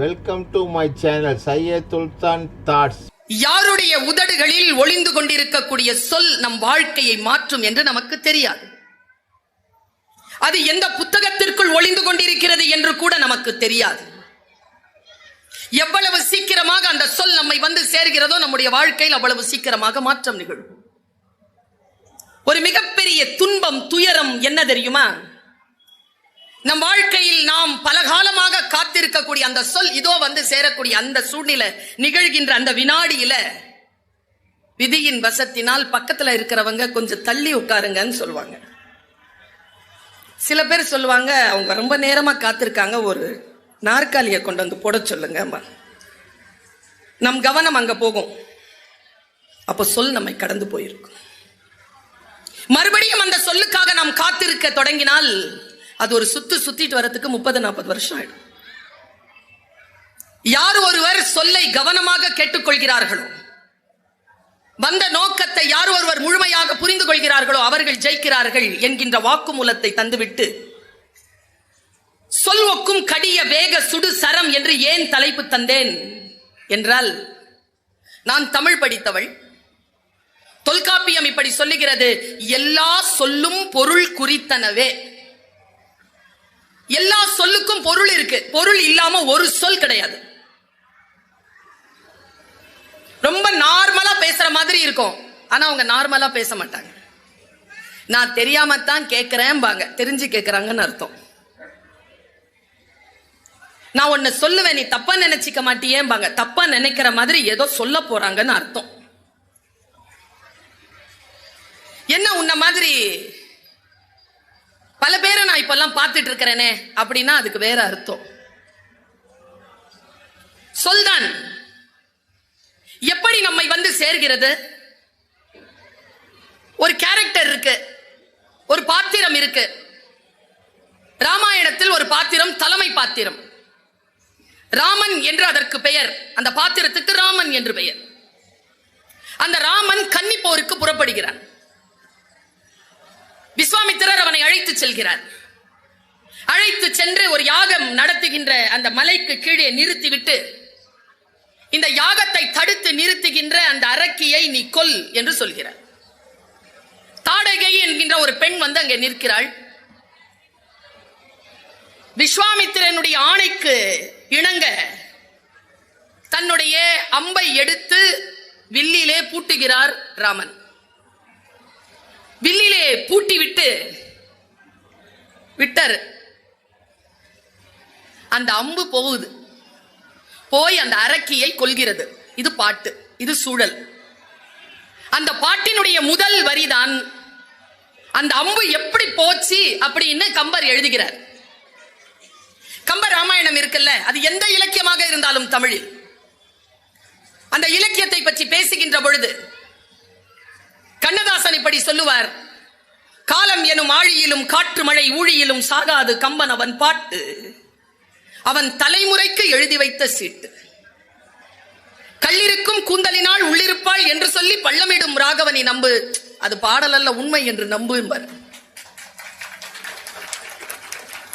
Welcome to my channel Syed Sultan thoughts யாருடைய உதடுகளில் ஒளிந்து கொண்டிருக்கக்கூடிய சொல் நம் வாழ்க்கையை மாற்றும் என்று நமக்கு தெரியாது. அது எந்த புத்தகத்திற்குள் ஒளிந்து கொண்டிருக்கிறது என்று கூட நமக்கு தெரியாது. எவ்வளவு சீக்கிரமாக அந்த சொல் நம்மை வந்து சேர்கிறதோ நம்முடைய வாழ்க்கையில் அவ்வளவு சீக்கிரமாக மாற்றம் நிகழும். ஒரு மிகப்பெரிய துன்பம் துயரம் என்ன தெரியுமா? நம் வாழ்க்கையில் நாம் பல காலமாக காத்திருக்கக்கூடிய அந்த சொல் இதோ வந்து சேரக்கூடிய அந்த சூழ்நிலை நிகழ்கின்ற அந்த வினாடியில விதியின் வசத்தினால் பக்கத்துல இருக்கிறவங்க கொஞ்சம் தள்ளி உட்காருங்கன்னு சொல்லுவாங்க. சில பேர் சொல்லுவாங்க அவங்க ரொம்ப நேரமா காத்திருக்காங்க ஒரு நாற்காலியை கொண்டு வந்து போட சொல்லுங்க நம் கவனம் அங்க போகும். அப்ப சொல் நம்மை கடந்து போயிருக்கும். மறுபடியும் அந்த சொல்லுக்காக நாம் காத்திருக்க தொடங்கினால் அது ஒரு சுத்து சுத்திட்டு வரத்துக்கு முப்பது நாற்பது வருஷம் ஆயிடும். யார் ஒருவர் சொல்லை கவனமாக கேட்டுக்கொள்கிறார்களோ வந்த நோக்கத்தை யார் ஒருவர் முழுமையாக புரிந்து கொள்கிறார்களோ அவர்கள் ஜெயிக்கிறார்கள் என்கின்ற வாக்குமூலத்தை தந்துவிட்டு சொல்வக்கும் கடிய வேக சுடு சரம் என்று ஏன் தலைப்பு தந்தேன் என்றால் நான் தமிழ் படித்தவள். தொல்காப்பியம் இப்படி சொல்லுகிறது எல்லா சொல்லும் பொருள் குறித்தனவே. எல்லா சொல்லுக்கும் பொருள் இருக்கு பொருள் இல்லாம ஒரு சொல் கிடையாது. ரொம்ப நார்மலா பேசுற மாதிரி இருக்கும். ஆனா அவங்க நார்மலா பேச மாட்டாங்க. நான் தெரியாம தான் கேட்கிறேன்பாங்க தெரிஞ்சு கேட்கிறாங்கன்னு அர்த்தம். நான் ஒன்னு சொல்லுவேன் நீ தப்பா நினைச்சிக்க மாட்டியேம்பாங்க தப்பா நினைக்கிற மாதிரி ஏதோ சொல்ல போறாங்கன்னு அர்த்தம். என்ன உன்ன மாதிரி? பல பேரை நான் இப்பெல்லாம் பார்த்துட்டு இருக்கிறேனே அப்படின்னா அதுக்கு வேற அர்த்தம். சொல்தான். எப்படி நம்மை வந்து சேர்கிறது? ஒரு கேரக்டர் இருக்கு. ஒரு பாத்திரம் இருக்கு. ராமாயணத்தில் ஒரு பாத்திரம் தலைமை பாத்திரம். ராமன் என்று அதற்கு பெயர். அந்த பாத்திரத்துக்கு ராமன் என்று பெயர். அந்த ராமன் கன்னி போருக்கு புறப்படுகிறான். விஸ்வாமித்திரர் அவனை அழைத்து செல்கிறார். அழைத்து சென்று ஒரு யாகம் நடத்துகின்ற அந்த மலைக்கு கீழே நிறுத்திவிட்டு இந்த யாகத்தை தடுத்து நிறுத்துகின்ற அந்த அரக்கியை நீ கொல் என்று சொல்கிறார். தாடகை என்கின்ற ஒரு பெண் வந்து அங்கே நிற்கிறாள். விஸ்வாமித்திரனுடைய ஆணைக்கு இணங்க தன்னுடைய அம்பை எடுத்து வில்லிலே பூட்டுகிறார் ராமன். வில்லிலே பூட்டி விட்டு அந்த அம்பு போகுது. போய் அந்த அரக்கியை கொள்கிறது. இது பாட்டு இது சூழல். அந்த பாட்டினுடைய முதல் வரிதான் அந்த அம்பு எப்படி போச்சு அப்படின்னு கம்பர் எழுதுகிறார். கம்பர் ராமாயணம் இருக்குல்ல அது எந்த இலக்கியமாக இருந்தாலும் தமிழில். அந்த இலக்கியத்தை பற்றி பேசுகின்ற பொழுது கண்ணதாசன் இப்படி சொல்லுவார் காலம் எனும் ஆழியிலும் காற்று மழை ஊழியிலும் சாகாது கம்பன் அவன் பாட்டு. அவன் தலைமுறைக்கு எழுதி வைத்த சீட்டு. கல்லிருக்கும் கூந்தலினால் உள்ளிருப்பாள் என்று சொல்லி பள்ளமிடும் ராகவனை நம்பு. அது பாடல் அல்ல உண்மை என்று நம்புவர்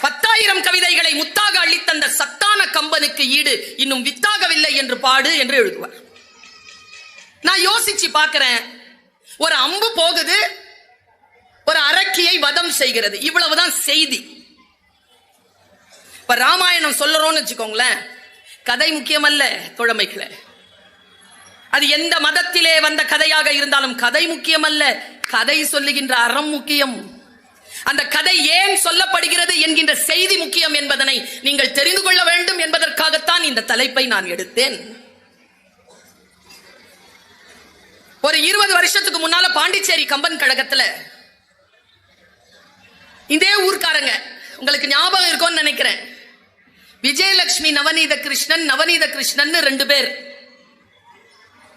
பத்தாயிரம் கவிதைகளை முத்தாக அள்ளித்தந்த சத்தான கம்பனுக்கு ஈடு இன்னும் வித்தாகவில்லை என்று பாடு என்று எழுதுவார். நான் யோசிச்சு பார்க்கிறேன் ஒரு அம்பு போகுது ஒரு அரக்கியை வதம் செய்கிறது. இவ்வளவுதான் செய்தி. இப்ப ராமாயணம் சொல்லறோம்னு வச்சுக்கோங்களேன் கதை முக்கியமல்ல தோழமைகளை அது எந்த மதத்திலே வந்த கதையாக இருந்தாலும் கதை முக்கியமல்ல கதை சொல்லுகின்ற அறம் முக்கியம். அந்த கதை ஏன் சொல்லப்படுகிறது என்கின்ற செய்தி முக்கியம் என்பதனை நீங்கள் தெரிந்து கொள்ள வேண்டும் என்பதற்காகத்தான் இந்த தலைப்பை நான் எடுத்தேன். ஒரு இருபது வருஷத்துக்கு முன்னால பாண்டிச்சேரி கம்பன் கழகத்துல இதே ஊர்க்காரங்க உங்களுக்கு ஞாபகம் இருக்கும்னு நினைக்கிறேன். விஜயலட்சுமி நவநீத கிருஷ்ணன் நவநீத கிருஷ்ணன் ரெண்டு பேர்.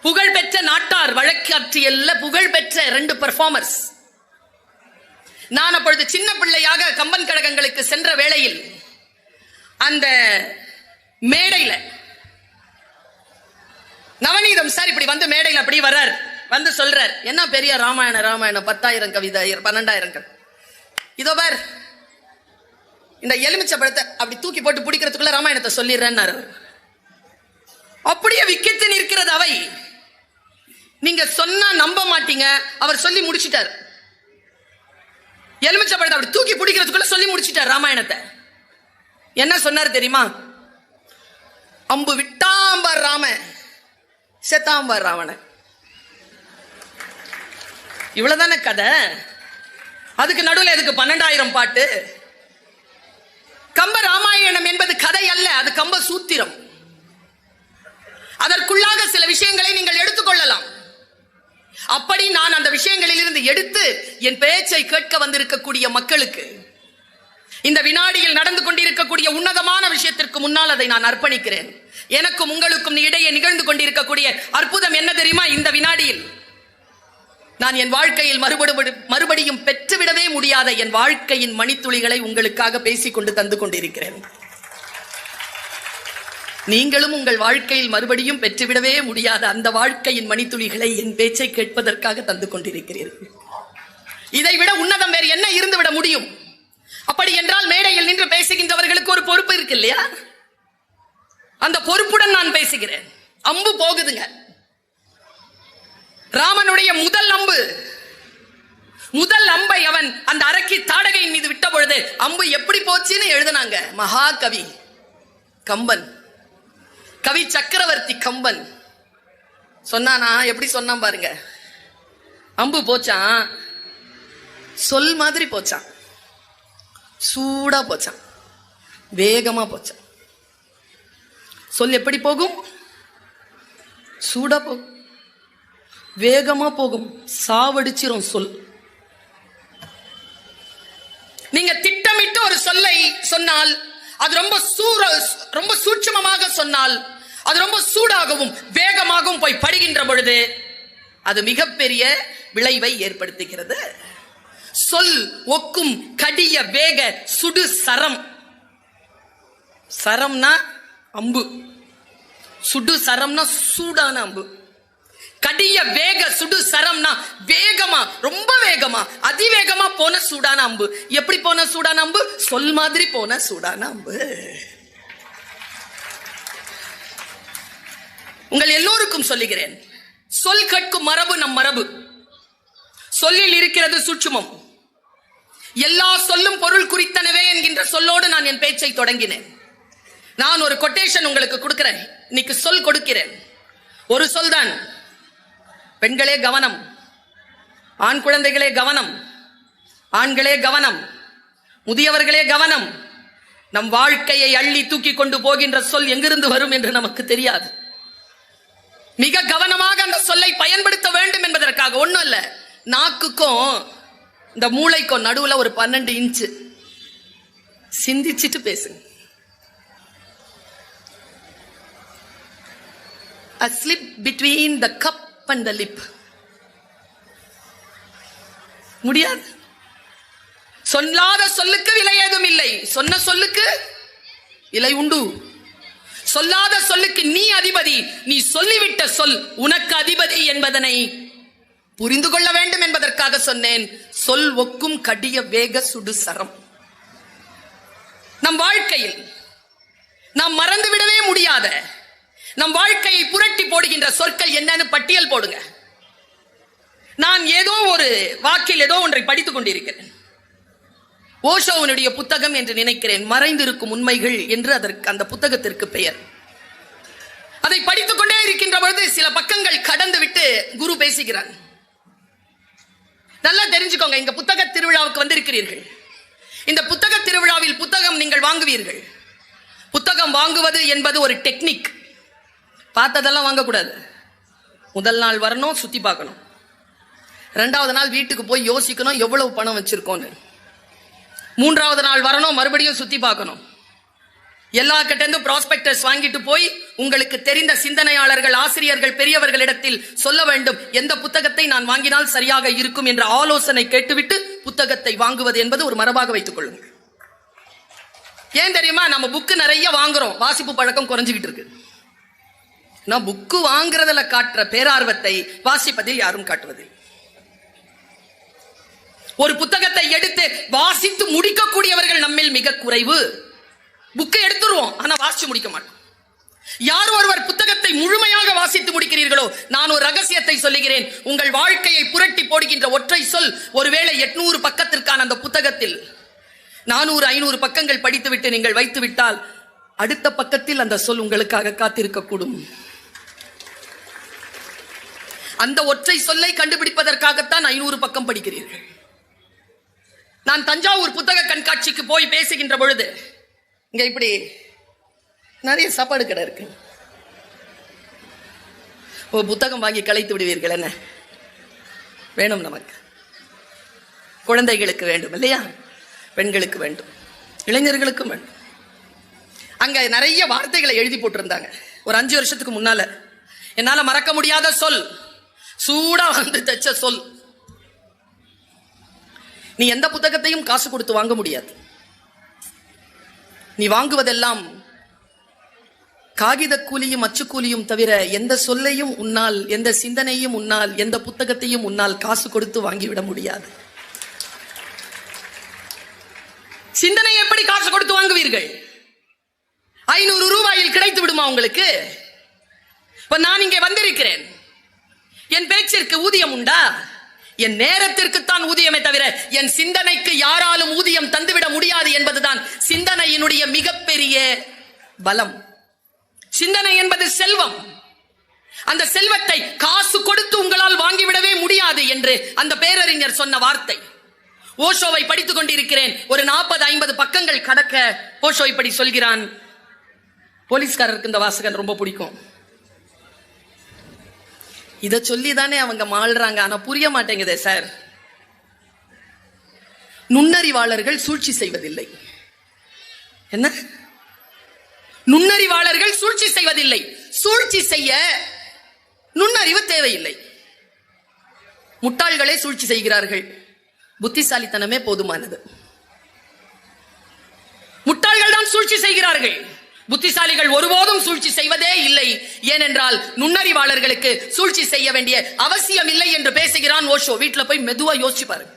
புகழ்பெற்ற நாட்டார் வழக்காற்றியல்ல புகழ்பெற்ற ரெண்டு பெர்ஃபார்மர்ஸ் நான் அப்பொழுது சின்ன பிள்ளையாக கம்பன் கழகங்களுக்கு சென்ற வேளையில் அந்த மேடையில நவநீதம் சார் இப்படி வந்து மேடையில் அப்படி வர்றார். வந்து சொல்றார் என்ன பெரிய ராமாயண ராமாயணம் பத்தாயிரம் கவிதை பன்னெண்டாயிரம் கவிதை இதோ பார் இந்த எலுமிச்சை பழத்தை அப்படி தூக்கி போட்டு பிடிக்கிறதுக்குள்ள ராமாயணத்தை சொல்லிடுறேன்னாரு அப்படியே விக்கித்து நிற்கிறது அவை. நீங்க சொன்னா நம்ப மாட்டீங்க. அவர் சொல்லி முடிச்சிட்டார். எலுமிச்சப்பழத்தை அப்படி தூக்கி பிடிக்கிறதுக்குள்ள சொல்லி முடிச்சிட்டார் ராமாயணத்தை. என்ன சொன்னார் தெரியுமா? அம்பு விட்டாம்பார் ராம செத்தாம்பார் ராவண. இவ்வளவுதானே கதை? அதுக்கு நடுவில் எதுக்கு பன்னெண்டாயிரம் பாட்டு? கம்ப ராமாயணம் என்பது கதை அல்ல அது கம்ப சூத்திரம். அதற்குள்ளாக சில விஷயங்களை நீங்கள் எடுத்துக்கொள்ளலாம். அப்படி நான் அந்த விஷயங்களில் இருந்து எடுத்து என் பேச்சை கேட்க வந்திருக்கக்கூடிய மக்களுக்கு இந்த வினாடியில் நடந்து கொண்டிருக்கக்கூடிய உன்னதமான விஷயத்திற்கு முன்னால் அதை நான் அர்ப்பணிக்கிறேன். எனக்கும் உங்களுக்கும் இடையே நிகழ்ந்து கொண்டிருக்கக்கூடிய அற்புதம் என்ன தெரியுமா இந்த வினாடியில்? நான் என் வாழ்க்கையில் மறுபடி மறுபடியும் பெற்றுவிடவே முடியாத என் வாழ்க்கையின் மணித்துளிகளை உங்களுக்காக பேசிக்கொண்டு தந்து கொண்டிருக்கிறேன். நீங்களும் உங்கள் வாழ்க்கையில் மறுபடியும் பெற்றுவிடவே முடியாத அந்த வாழ்க்கையின் மணித்துளிகளை என் பேச்சை கேட்பதற்காக தந்து கொண்டிருக்கிறீர்கள். இதை விட உன்னதம் வேறு என்ன இருந்துவிட முடியும்? அப்படி என்றால் மேடையில் நின்று பேசுகின்றவர்களுக்கு ஒரு பொறுப்பு இருக்கு இல்லையா? அந்த பொறுப்புடன் நான் பேசுகிறேன். அம்பு போகுதுங்க. ராமனுடைய முதல் அம்பு. முதல் அம்பை அவன் அந்த அரக்கி தாடகையின் மீது விட்ட பொழுது அம்பு எப்படி போச்சுன்னு எழுதினாங்க. மகாகவி கம்பன். கவி சக்கரவர்த்தி கம்பன். சொன்னானா? எப்படி சொன்னான் பாருங்க. அம்பு போச்சான். சொல் மாதிரி போச்சான். சூடா போச்சான். வேகமா போச்சான். சொல் எப்படி போகும்? சூடா போகும். வேகமா போகும். சாவடிச்சிரும் சொல். நீங்க திட்டமிட்டு ஒரு சொல்லை சொன்னால் அது ரொம்ப சூர ரொம்ப சூட்சமமாக சொன்னால் அது ரொம்ப சூடாகவும் வேகமாகவும் போய் படுகின்ற பொழுது அது மிகப்பெரிய விளைவை ஏற்படுத்துகிறது. சொல் ஒக்கும் கடிய வேக சுடு சரம். சரம்னா அம்பு. சுடு சரம்னா சூடான அம்பு. கடிய வேக சுடு சரம்னா வேகமா ரொம்ப வேகமா அதிவேகமா போன சூடான அம்பு எப்படி போன சூடான அம்பு சொல் மாதிரி போன சூடான அம்பு உங்கள் எல்லோருக்கும் சொல்லுகிறேன். சொல் கற்கும் மரபு நம் மரபு. சொல்லில் இருக்கிறது சூட்சுமம். எல்லா சொல்லும் பொருள் குறித்தனவே என்கின்ற சொல்லோடு நான் என் பேச்சை தொடங்கினேன். நான் ஒரு கொட்டேஷன் உங்களுக்கு கொடுக்கிறேன். இன்னைக்கு சொல் கொடுக்கிறேன். ஒரு சொல் தான் பெண்களே கவனம். ஆண் குழந்தைகளே கவனம். ஆண்களே கவனம். முதியவர்களே கவனம். நம் வாழ்க்கையை அள்ளி தூக்கி கொண்டு போகின்ற சொல் எங்கிருந்து வரும் என்று நமக்கு தெரியாது. மிக கவனமாக அந்த சொல்லை பயன்படுத்த வேண்டும் என்பதற்காக ஒன்றும் இல்ல. நாக்குக்கும் இந்த மூளைக்கும் நடுவில் ஒரு பன்னெண்டு இன்ச்சு. சிந்திச்சிட்டு பேசுங்க. A slip between the cup and the lip. முடியாது. சொல்லாத சொல்லுக்கு விலை ஏதும் இல்லை. சொன்ன சொல்லுக்கு விலை உண்டு. சொல்லாத சொல்லுக்கு நீ அதிபதி நீ சொல்லிவிட்ட சொல் உனக்கு அதிபதி என்பதனை புரிந்து கொள்ள வேண்டும் என்பதற்காக சொன்னேன். சொல் ஒக்கும் கடிய வேக சுடு சரம். நம் வாழ்க்கையில் நாம் மறந்து விடவே முடியாத நம் வாழ்க்கையை புரட்டி போடுகின்ற சொற்கள் என்னன்னு பட்டியல் போடுங்க. நான் ஏதோ ஒரு வாக்கில் ஏதோ ஒன்றை படித்துக் கொண்டிருக்கிறேன். ஓஷோவனுடைய புத்தகம் என்று நினைக்கிறேன். மறைந்திருக்கும் உண்மைகள் என்று அதற்கு அந்த புத்தகத்திற்கு பெயர். அதை படித்துக் கொண்டே இருக்கின்ற பொழுது சில பக்கங்கள் கடந்து விட்டு குரு பேசுகிறார். நல்லா தெரிஞ்சுக்கோங்க இங்க புத்தக திருவிழாவுக்கு வந்திருக்கிறீர்கள். இந்த புத்தக திருவிழாவில் புத்தகம் நீங்கள் வாங்குவீர்கள். புத்தகம் வாங்குவது என்பது ஒரு டெக்னிக். பார்த்ததெல்லாம் வாங்கக்கூடாது. முதல் நாள் வரணும் சுற்றி பார்க்கணும். ரெண்டாவது நாள் வீட்டுக்கு போய் யோசிக்கணும் எவ்வளவு பணம் வச்சுருக்கோன்னு மூன்றாவது நாள் வரணும் மறுபடியும் சுற்றி பார்க்கணும். எல்லா கிட்டேருந்து ப்ராஸ்பெக்டர்ஸ் வாங்கிட்டு போய் உங்களுக்கு தெரிந்த சிந்தனையாளர்கள் ஆசிரியர்கள் பெரியவர்களிடத்தில் சொல்ல வேண்டும். எந்த புத்தகத்தை நான் வாங்கினால் சரியாக இருக்கும் என்ற ஆலோசனை கேட்டுவிட்டு புத்தகத்தை வாங்குவது என்பது ஒரு மரபாக வைத்துக் கொள்ளுங்கள். ஏன் தெரியுமா? நம்ம புக்கு நிறைய வாங்குறோம். வாசிப்பு பழக்கம் குறைஞ்சுக்கிட்டு இருக்கு. நான் புக்கு வாங்குறதுல காட்டுற பேரார்வத்தை வாசிப்பதில் யாரும் காட்டுவதில்லை. ஒரு புத்தகத்தை எடுத்து வாசித்து முடிக்கக்கூடியவர்கள் நம்மில் மிக குறைவு. புக்கை எடுத்துருவோம் ஆனா வாசிச்சு முடிக்க மாட்டோம். யார் ஒருவர் புத்தகத்தை முழுமையாக வாசித்து முடிக்கிறீர்களோ நான் ஒரு ரகசியத்தை சொல்லுகிறேன். உங்கள் வாழ்க்கையை புரட்டி போடுகின்ற ஒற்றை சொல் ஒருவேளை எட்நூறு பக்கத்திற்கான அந்த புத்தகத்தில் நானூறு ஐநூறு பக்கங்கள் படித்துவிட்டு நீங்கள் வைத்து விட்டால் அடுத்த பக்கத்தில் அந்த சொல் உங்களுக்காக காத்திருக்கக்கூடும். அந்த ஒற்றை சொல்லை கண்டுபிடிப்பதற்காகத்தான் ஐநூறு பக்கம் படிக்கிறீர்கள். நான் தஞ்சாவூர் புத்தக கண்காட்சிக்கு போய் பேசுகின்ற பொழுது இங்க இப்படி நிறைய சாப்பாடு கடை இருக்கு. ஓ புத்தகம் வாங்கி கலைத்து விடுவீர்கள் என்ன? வேணும் நமக்கு. குழந்தைகளுக்கு வேண்டும் இல்லையா? பெண்களுக்கு வேண்டும் இளைஞர்களுக்கும் வேண்டும். அங்க நிறைய வார்த்தைகளை எழுதி போட்டிருந்தாங்க. ஒரு அஞ்சு வருஷத்துக்கு முன்னால. என்னால மறக்க முடியாத சொல். சூடா வந்து தச்ச சொல். நீ எந்த புத்தகத்தையும் காசு கொடுத்து வாங்க முடியாது. நீ வாங்குவதெல்லாம் காகித கூலியும் அச்சுக்கூலியும் தவிர எந்த சொல்லையும் உன்னால் எந்த சிந்தனையும் உன்னால் எந்த புத்தகத்தையும் உன்னால் காசு கொடுத்து வாங்கிவிட முடியாது. சிந்தனை எப்படி காசு கொடுத்து வாங்குவீர்கள்? ஐநூறு ரூபாயில் கிடைத்து விடுமா உங்களுக்கு? இப்ப நான் இங்கே வந்திருக்கிறேன். என் பேச்சிற்கு ஊதியம் உண்டா? என் நேரத்திற்குத்தான் ஊதியமே தவிர என் சிந்தனைக்கு யாராலும் ஊதியம் தந்துவிட முடியாது என்பதுதான் சிந்தனையினுடைய மிகப்பெரிய பலம். சிந்தனை என்பது செல்வம். அந்த செல்வத்தை காசு கொடுத்து உங்களால் வாங்கிவிடவே முடியாது என்று அந்த பேரறிஞர் சொன்ன வார்த்தை. ஓஷோவை படித்துக் கொண்டிருக்கிறேன். ஒரு நாற்பது ஐம்பது பக்கங்கள் கடக்க ஓஷோ இப்படி சொல்கிறான். போலீஸ்காரருக்கு இந்த வாசகன் ரொம்ப பிடிக்கும். இதை சொல்லி தானே அவங்க மாழ்றாங்க ஆனா புரிய மாட்டேங்குதே சார் நுண்ணறிவாளர்கள் சூழ்ச்சி செய்வதில்லை. என்ன? நுண்ணறிவாளர்கள் சூழ்ச்சி செய்வதில்லை. சூழ்ச்சி செய்ய நுண்ணறிவு தேவையில்லை. முட்டாள்களே சூழ்ச்சி செய்கிறார்கள். புத்திசாலித்தனமே போதுமானது. முட்டாள்கள் தான் சூழ்ச்சி செய்கிறார்கள். புத்திசாலிகள் ஒருபோதும் சூழ்ச்சி செய்வதே இல்லை. ஏனென்றால் நுண்ணறிவாளர்களுக்கு சூழ்ச்சி செய்ய வேண்டிய அவசியம் இல்லை என்று பேசுகிறான் ஓஷோ. வீட்டில் போய் மெதுவா யோசிச்சு பாருங்க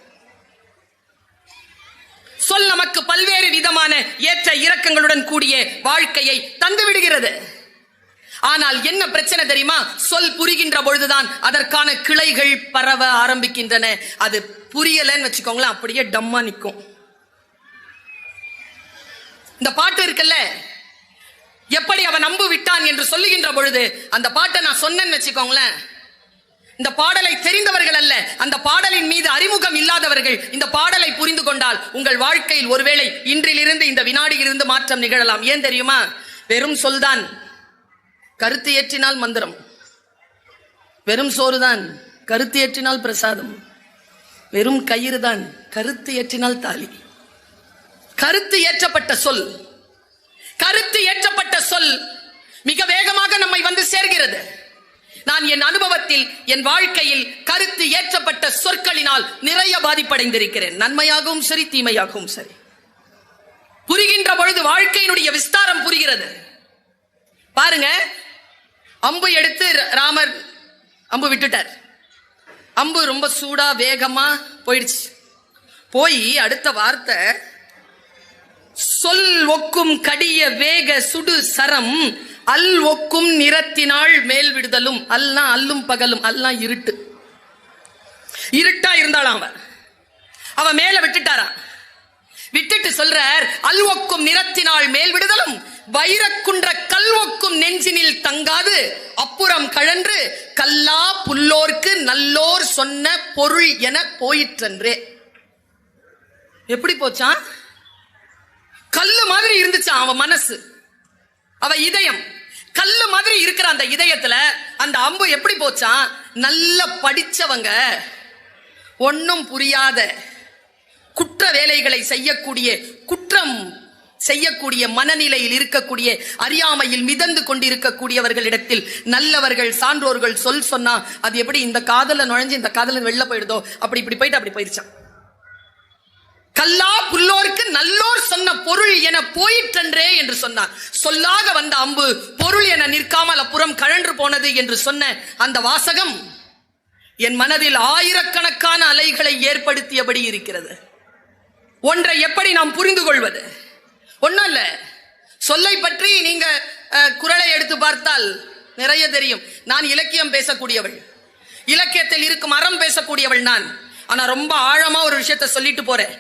சொல் நமக்கு பல்வேறு விதமான ஏற்ற இறக்கங்களுடன் கூடிய வாழ்க்கையை தந்து விடுகிறது. ஆனால் என்ன பிரச்சனை தெரியுமா? சொல் புரிகின்ற பொழுதுதான் அதற்கான கிளைகள் பரவ ஆரம்பிக்கின்றன. அது புரியலன்னு வச்சுக்கோங்களேன் அப்படியே டம்மா நிற்கும் இந்த பாட்டு இருக்குல்ல? எப்படி அவன் நம்பு விட்டான் என்று சொல்லுகின்ற பொழுது அந்த பாட்டை நான் சொன்னேன்னு வச்சுக்கோங்களேன். இந்த பாடலை தெரிந்தவர்கள் அல்ல அந்த பாடலின் மீது அறிமுகம் இல்லாதவர்கள் இந்த பாடலை புரிந்து கொண்டால் உங்கள் வாழ்க்கையில் ஒருவேளை இன்றிலிருந்து இந்த வினாடியிலிருந்து மாற்றம் நிகழலாம். ஏன் தெரியுமா? வெறும் சொல்தான். கருத்து ஏற்றினால் மந்திரம். வெறும் சோறுதான். கருத்து ஏற்றினால் பிரசாதம். வெறும் கயிறு தான் கருத்து ஏற்றினால் தாலி. கருத்து ஏற்றப்பட்ட சொல். கருத்து ஏற்றப்பட்ட சொல் மிக வேகமாக நம்மை வந்து சேர்கிறது. நான் என் அனுபவத்தில் என் வாழ்க்கையில் கருத்து ஏற்றப்பட்ட சொற்களினால் நிறைய பாதிப்படைந்திருக்கிறேன். நன்மையாகவும் சரி தீமையாகவும் சரி. புரிகின்ற பொழுது வாழ்க்கையினுடைய விஸ்தாரம் புரிகிறது. பாருங்க அம்பு எடுத்து ர- ராமர் அம்பு விட்டுட்டார். அம்பு ரொம்ப சூடா வேகமா போயிடுச்சு. போய் அடுத்த வார்த்தை சொல் ஒக்கும் கடிய வேக சுடு சரம் அல் ஒக்கும் நிறத்தினாள் மேல் விடுதலும் அல்லா அல்லும் பகலும் அல்லா இருட்டு. இருட்டா இருந்தாளாம் அவ அவ மேல விட்டுட்டாரா? விட்டுட்டு சொல்றார் அல் ஒக்கும் நிறத்தினாள் மேல் விடுதலும் வைரக்குன்ற கல் ஒக்கும் நெஞ்சினில் தங்காது அப்புறம் கழன்று கல்லா புல்லோர்க்கு நல்லோர் சொன்ன பொருள் என போயிற்றன்றே. எப்படி போச்சான்? கல்லு மாதிரி இருந்துச்சு அவன் மனசு. அவ இதயம். கல்லு மாதிரி இருக்கிற அந்த இதயத்துல அந்த அம்பு எப்படி போச்சான் நல்ல படிச்சவங்க. ஒன்னும் புரியாத குற்ற வேலைகளை செய்யக்கூடிய குற்றம் செய்யக்கூடிய மனநிலையில் இருக்கக்கூடிய அறியாமையில் மிதந்து கொண்டிருக்கக்கூடியவர்களிடத்தில் நல்லவர்கள் சான்றோர்கள் சொல் சொன்னா அது எப்படி இந்த காதல நுழைஞ்சு இந்த காதல வெளில போயிடுதோ? அப்படி இப்படி போயிட்டு அப்படி போயிருச்சான் கல்லா புல்லோருக்கு நல்லோர் சொன்ன பொருள் என போயிற்றன்றே என்று சொன்னார். சொல்லாக வந்த அம்பு பொருள் என நிற்காமல் அப்புறம் கழன்று போனது என்று சொன்ன அந்த வாசகம் என் மனதில் ஆயிரக்கணக்கான அலைகளை ஏற்படுத்தியபடி இருக்கிறது. ஒன்றை எப்படி நாம் புரிந்து கொள்வது? ஒன்றும் இல்லை. சொல்லை பற்றி நீங்க குரலை எடுத்து பார்த்தால் நிறைய தெரியும். நான் இலக்கியம் பேசக்கூடியவள். இலக்கியத்தில் இருக்கும் அறம் பேசக்கூடியவள் நான். ஆனா ரொம்ப ஆழமா ஒரு விஷயத்த சொல்லிட்டு போறேன்.